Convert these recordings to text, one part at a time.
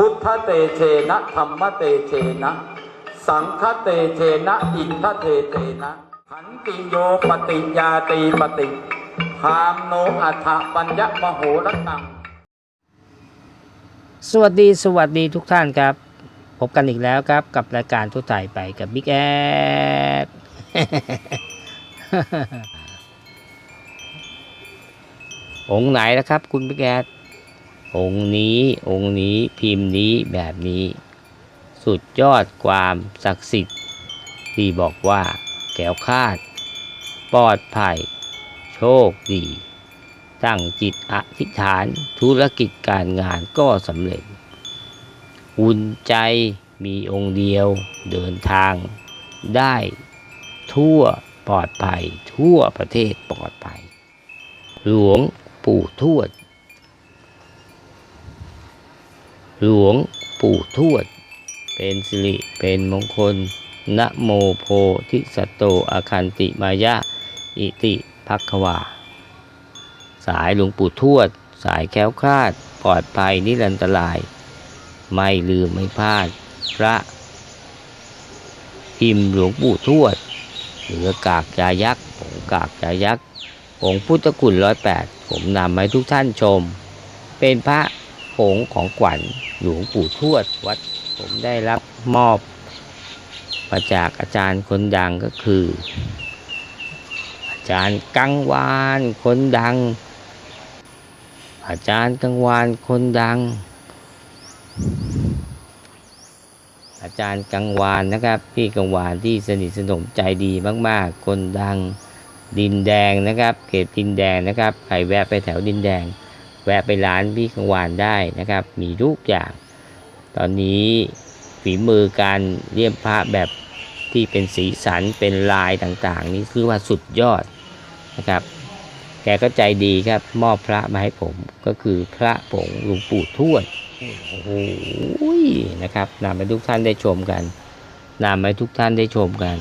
พุทธเตเชนะธรรมเตเชนะ สังฆเตเชนะอินทเตเชนะขันติโยปฏิยาตีปฏิพามโนอัฏฐปัญญมโหรตัง สวัสดีสวัสดีทุกท่านครับ พบกันอีกแล้วครับกับรายการทั่วไทยไปกับบิ๊กแอดองไหนนะครับคุณบิ๊กแอด องค์นี้องค์นี้พิมพ์นี้แบบนี้ สุดยอดความศักดิ์สิทธิ์ ที่บอกว่าแก้วคาด ปลอดภัย โชคดีตั้งจิตอธิษฐานธุรกิจการงานก็สำเร็จอุ่นใจมีองค์เดียวเดินทางได้ ทั่วปลอดภัย ทั่วประเทศปลอดภัย หลวงปู่ทวด หลวงปู่ทวด เป็นสิริเป็นมงคลนะโมโพธิสัตโตอาคันติมายะ อิติภักควา สายหลวงปู่ทวด สายแค้วคลาดปลอดภัยนิรันตราย ไม่ลืมไม่พลาด พระพิมพ์หลวงปู่ทวด เหลือกากจายักษ์ผงกากจายักษ์องค์พุทธคุณร้อยแปดผมนำมาให้ทุกท่านชม เป็นพระ ผงของขวัญหลวงปู่ทวดวัด ผมได้รับมอบมาจากอาจารย์คนดังก็คือ อาจารย์กังวานคนดัง อาจารย์กังวานคนดัง อาจารย์กังวานนะครับพี่กังวานที่สนิทสนมใจดีมาก ๆ คนดังดินแดงนะครับ เขตดินแดงนะครับใครแวะไปแถวดินแดง แวะไปร้านพี่กังวานได้นะครับ มีทุกอย่าง ตอนนี้ฝีมือการเลี่ยมพระแบบที่เป็นสีสันเป็นลายต่างๆ นี่คือว่าสุดยอดนะครับ แกก็ใจดีครับ มอบพระมาให้ผมก็คือพระผงหลวงปู่ทวดโอ้โหนะครับนำให้ทุกท่านได้ชมกันนำให้ทุกท่านได้ชมกัน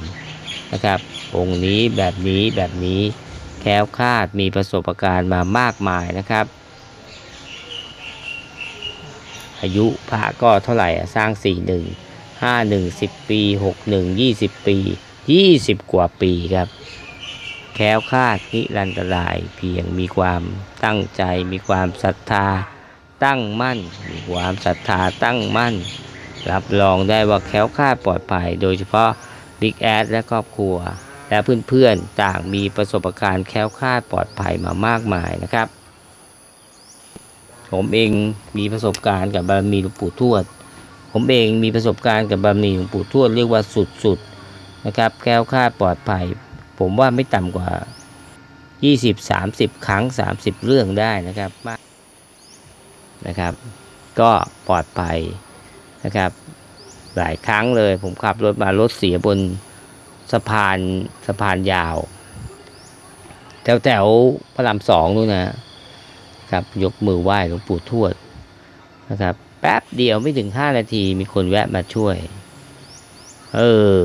นะครับ องค์นี้แบบนี้แบบนี้แคล้วคลาดมีประสบการณ์มามากมายนะครับ อายุพระก็เท่าไหร่อะสร้าง4 1 5 1 10ปี6 1 20ปี20กว่าปีครับ แค้วคาดนิรันตรายเพียงมีความตั้งใจมีความศรัทธาตั้งมั่น มีความศรัทธาตั้งมั่น รับรองได้ว่าแค้วคาดปลอดภัย โดยเฉพาะบิ๊กแอดและครอบครัว และเพื่อนๆต่างมีประสบการณ์แค้วคาดปลอดภัยมามากมายนะครับ ผมเองมีประสบการณ์กับบารมีหลวงปู่ทวด ผมเองมีประสบการณ์กับบารมีหลวงปู่ทวดเรียกว่าสุดๆนะครับแคล้วคลาดปลอดภัย ผมว่าไม่ต่ำกว่า 20-30 ครั้ง 30 เรื่องได้นะครับมากนะครับ ก็ปลอดภัยนะครับ หลายครั้งเลยผมขับรถมารถเสียบนสะพานสะพานยาว แถวแถวๆพระรามสองนู่นนะ ครับ ยกมือไหว้หลวงปู่ทวดนะครับ แป๊บเดียวไม่ถึง 5 นาทีมีคนแวะมาช่วย เออ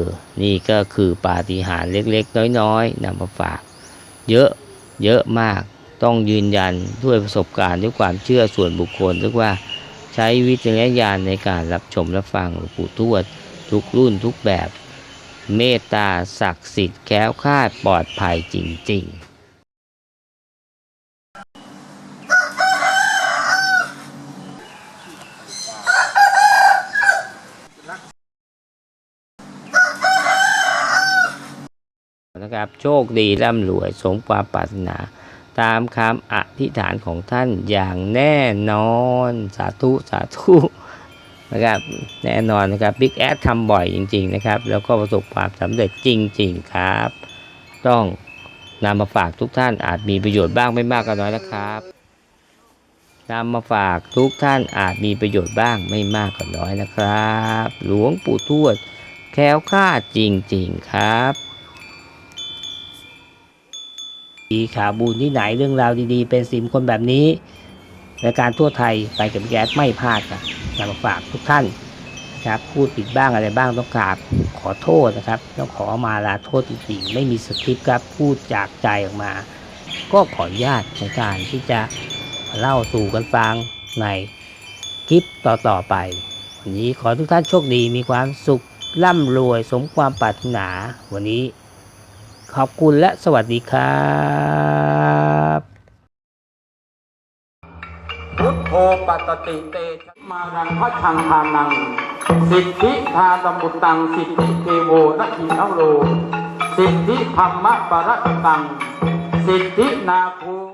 นี่ก็คือปาฏิหาริย์เล็กๆ น้อยๆนำมาฝาก เยอะเยอะมากต้องยืนยันด้วยประสบการณ์ด้วยความเชื่อส่วนบุคคลเรียกว่าใช้วิจารณญาณในการรับชมรับฟังหลวงปู่ทวด ทุกรุ่นทุกแบบ เมตตาศักดิ์สิทธิ์แค้วคลาดปลอดภัยจริง ๆ นะครับ โชคดีร่ำรวยสมความปรารถนา ตามคำอธิษฐานของท่านอย่างแน่นอนสาธุสาธุนะครับแน่นอนนะครับบิ๊กแอดทำบ่อยจริง ๆ นะครับ แล้วก็ประสบความสำเร็จจริง ๆ ครับ ต้องนำมาฝากทุกท่านอาจมีประโยชน์บ้างไม่มากก็น้อยนะครับนำมาฝากทุกท่านอาจมีประโยชน์บ้างไม่มากก็น้อยนะครับ หลวงปู่ทวดแคล้วคลาจริง ๆ ครับ ดีข่าวบุญที่ไหนเรื่องราวดีๆ เป็นสิมคนแบบนี้รายการทั่วไทยไปกับแก๊สไม่พลาดครับนำมาฝากทุกท่านนะครับพูดผิดบ้างอะไรบ้างต้องกราบขอโทษนะครับต้องขอมาลาโทษจริงๆไม่มีสคริปต์ครับพูดจากใจออกมา ก็ขออนุญาตในการที่จะเล่าสู่กันฟังในคลิปต่อๆไปวันนี้ขอทุกท่านโชคดีมีความสุขร่ำรวยสมความปรารถนา วันนี้ ขอบคุณและสวัสดีครับพุทโธปัตติเตชมารังพระชังทานัง สิทธิทาตมุตตัง สิทธิเทโวนะหินโล สิทธิธรรมะปะระตัง สิทธินาคู